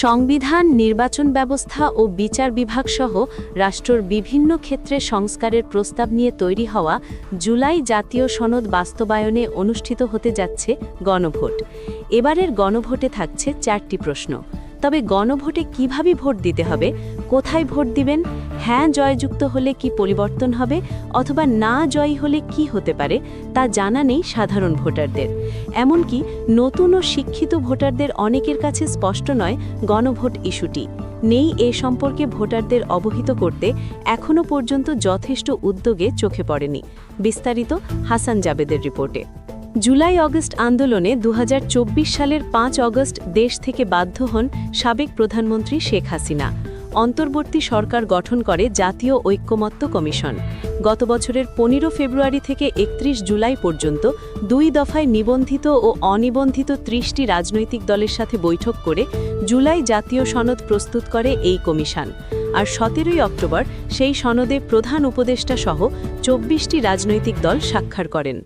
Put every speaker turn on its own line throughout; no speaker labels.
সংবিধান, নির্বাচন ব্যবস্থা ও বিচার বিভাগ সহ রাষ্ট্রর বিভিন্ন ক্ষেত্রে সংস্কারের প্রস্তাব নিয়ে তৈরি হওয়া জুলাই জাতীয় সনদ বাস্তবায়নে অনুষ্ঠিত হতে যাচ্ছে গণভোট। এবারের গণভোটে থাকছে চারটি প্রশ্ন। তবে গণভোটে কীভাবে ভোট দিতে হবে? কোথায় ভোট দিবেন? হ্যাঁ জয়যুক্ত হলে কি পরিবর্তন হবে? অথবা না জয়ী হলে কি হতে পারে? তা জানা নেই সাধারণ ভোটারদের। এমনকি নতুন ও শিক্ষিত ভোটারদের অনেকের কাছে স্পষ্ট নয় গণভোট ইস্যুটি। নেই এ সম্পর্কে ভোটারদের অবহিত করতে এখনও পর্যন্ত যথেষ্ট উদ্যোগে চোখে পড়েনি। বিস্তারিত হাসান জাবেদের রিপোর্টে। জুলাই অগস্ট আন্দোলনে দু হাজার চব্বিশ সালের পাঁচ অগস্ট দেশ থেকে বাধ্য হন সাবেক প্রধানমন্ত্রী শেখ হাসিনা। অন্তর্বর্তী সরকার গঠন করে জাতীয় ঐক্যমত্য কমিশন। গত বছরের পনেরো ফেব্রুয়ারি থেকে একত্রিশ জুলাই পর্যন্ত দুই দফায় নিবন্ধিত ও অনিবন্ধিত ত্রিশটি রাজনৈতিক দলের সাথে বৈঠক করে জুলাই জাতীয় সনদ প্রস্তুত করে এই কমিশন। আর সতেরোই অক্টোবর সেই সনদে প্রধান উপদেষ্টা সহ চব্বিশটি রাজনৈতিক দল স্বাক্ষর করেন।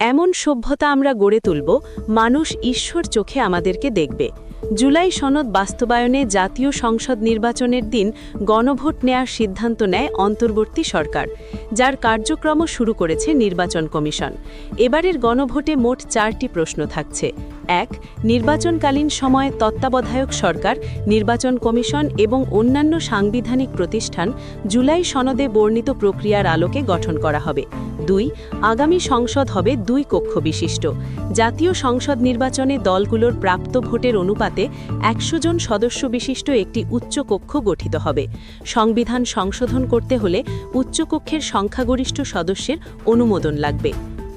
এমন সভ্যতা আমরা গড়ে তুলব, মানুষ ঈশ্বর চোখে আমাদেরকে দেখবে। জুলাই সনদ বাস্তবায়নে জাতীয় সংসদ নির্বাচনের দিন গণভোট নেয়ার সিদ্ধান্ত নেয় অন্তর্বর্তী সরকার, যার কার্যক্রম শুরু করেছে নির্বাচন কমিশন। এবারের গণভোটে মোট চারটি প্রশ্ন থাকছে। এক, নির্বাচনকালীন সময়ে তত্ত্বাবধায়ক সরকার, নির্বাচন কমিশন এবং অন্যান্য সাংবিধানিক প্রতিষ্ঠান জুলাই সনদে বর্ণিত প্রক্রিয়ার আলোকে গঠন করা হবে। দুই, আগামী সংসদ হবে দুই কক্ষ বিশিষ্ট। জাতীয় সংসদ নির্বাচনে দলগুলোর প্রাপ্ত ভোটের অনুপাতে একশো জন সদস্য বিশিষ্ট একটি উচ্চকক্ষ গঠিত হবে। সংবিধান সংশোধন করতে হলে উচ্চকক্ষের সংখ্যাগরিষ্ঠ সদস্যের অনুমোদন লাগবে।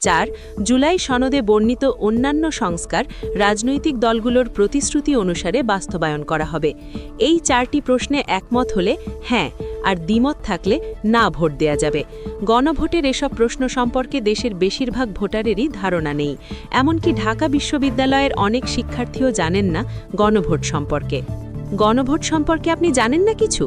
চার, জুলাই সনদে বর্ণিত অন্যান্য সংস্কার রাজনৈতিক দলগুলোর প্রতিশ্রুতি অনুসারে বাস্তবায়ন করা হবে। এই চারটি প্রশ্নে একমত হলে হ্যাঁ আর দ্বিমত থাকলে না ভোট দেয়া যাবে। গণভোটের এসব প্রশ্ন সম্পর্কে দেশের বেশিরভাগ ভোটারেরই ধারণা নেই। এমনকি ঢাকা বিশ্ববিদ্যালয়ের অনেক শিক্ষার্থীও জানেন না গণভোট সম্পর্কে। গণভোট সম্পর্কে আপনি জানেন না কিছু?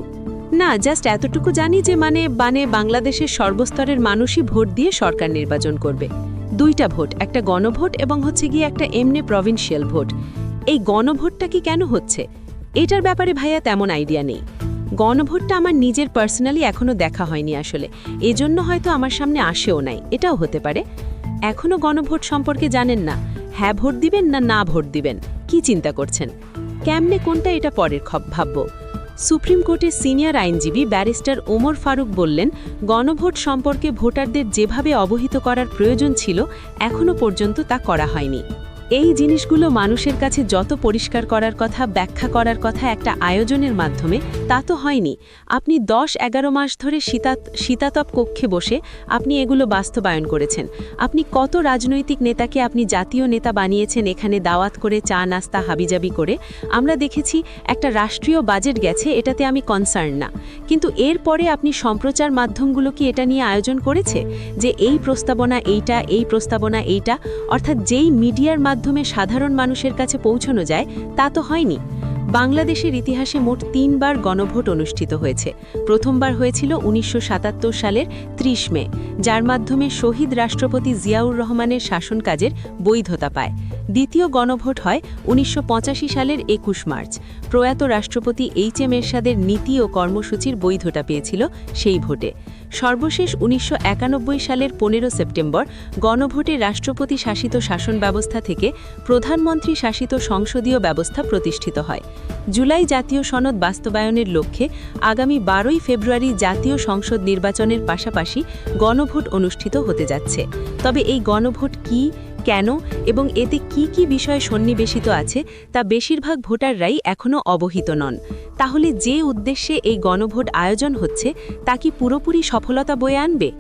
না জাস্ট এতটুকু জানি যে মানে মানে বাংলাদেশের সর্বস্তরের মানুষই ভোট দিয়ে সরকার নির্বাচন করবে। দুইটা ভোট, একটা গণভোট এবং হচ্ছে গিয়ে একটা এমনি প্রভিন্সিয়াল ভোট। এই গণভোটটা কি কেন হচ্ছে? এটার ব্যাপারে ভাইয়া তেমন আইডিয়া নেই। গণভোটটা আমার নিজের পার্সোনালি এখনও দেখা হয়নি আসলে। এজন্য হয়তো আমার সামনে আসেও নাই, এটাও হতে পারে। এখনও গণভোট সম্পর্কে জানেন না। হ্যাঁ ভোট দিবেন না না ভোট দিবেন? কি চিন্তা করছেন? কেমনে কোনটা এটা পরের খব ভাবব? সুপ্রিম কোর্টের সিনিয়র আইনজীবী ব্যারিস্টার ওমর ফারুক বললেন, গণভোট সম্পর্কে ভোটারদের যেভাবে অবহিত করার প্রয়োজন ছিল এখনও পর্যন্ত তা করা হয়নি। এই জিনিসগুলো মানুষের কাছে যত পরিষ্কার করার কথা, ব্যাখ্যা করার কথা একটা আয়োজনের মাধ্যমে, তা তো হয়নি। আপনি দশ এগারো মাস ধরে শীতাত শীতাতপ কক্ষে বসে আপনি এগুলো বাস্তবায়ন করেছেন। আপনি কত রাজনৈতিক নেতাকে আপনি জাতীয় নেতা বানিয়েছেন, এখানে দাওয়াত করে চা, নাস্তা, হাবিজাবি করে, আমরা দেখেছি একটা রাষ্ট্রীয় বাজেট গেছে, এটাতে আমি কনসার্ন না। কিন্তু এরপরে আপনি সম্প্রচার মাধ্যমগুলো কি এটা নিয়ে আয়োজন করেছে? যে এই প্রস্তাবনা এইটা, এই প্রস্তাবনা এইটা, অর্থাৎ যেই মিডিয়ার মাধ্যমে সাধারণ মানুষের কাছে পৌঁছানো যায়, তা তো হয়নি। বাংলাদেশের ইতিহাসে মোট তিনবার গণভোট অনুষ্ঠিত হয়েছে। প্রথমবার হয়েছিল উনিশশো সাতাত্তর সালের ৩০ মে, যার মাধ্যমে শহীদ রাষ্ট্রপতি জিয়াউর রহমানের শাসন কাজের বৈধতা পায়। দ্বিতীয় গণভোট হয় উনিশশো পঁচাশি সালের একুশ মার্চ। প্রয়াত রাষ্ট্রপতি এইচ এম এরশাদের নীতি ও কর্মসূচির বৈধতা পেয়েছিল সেই ভোটে। সর্বশেষ উনিশশো একানব্বই সালের পনেরো সেপ্টেম্বর গণভোটে রাষ্ট্রপতি শাসিত শাসন ব্যবস্থা থেকে প্রধানমন্ত্রী শাসিত সংসদীয় ব্যবস্থা প্রতিষ্ঠিত হয়। জুলাই জাতীয় সনদ বাস্তবায়নের লক্ষ্যে আগামী বারোই ফেব্রুয়ারি জাতীয় সংসদ নির্বাচনের পাশাপাশি গণভোট অনুষ্ঠিত হতে যাচ্ছে। তবে এই গণভোট কি কেন এবং এতে কি কি বিষয় সন্নিবেশিত আছে, তা বেশিরভাগ ভোটাররাই এখনও অবহিত নন। তাহলে যে উদ্দেশ্যে এই গণভোট আয়োজন হচ্ছে, তা কি পুরোপুরি সফলতা বয়ে আনবে?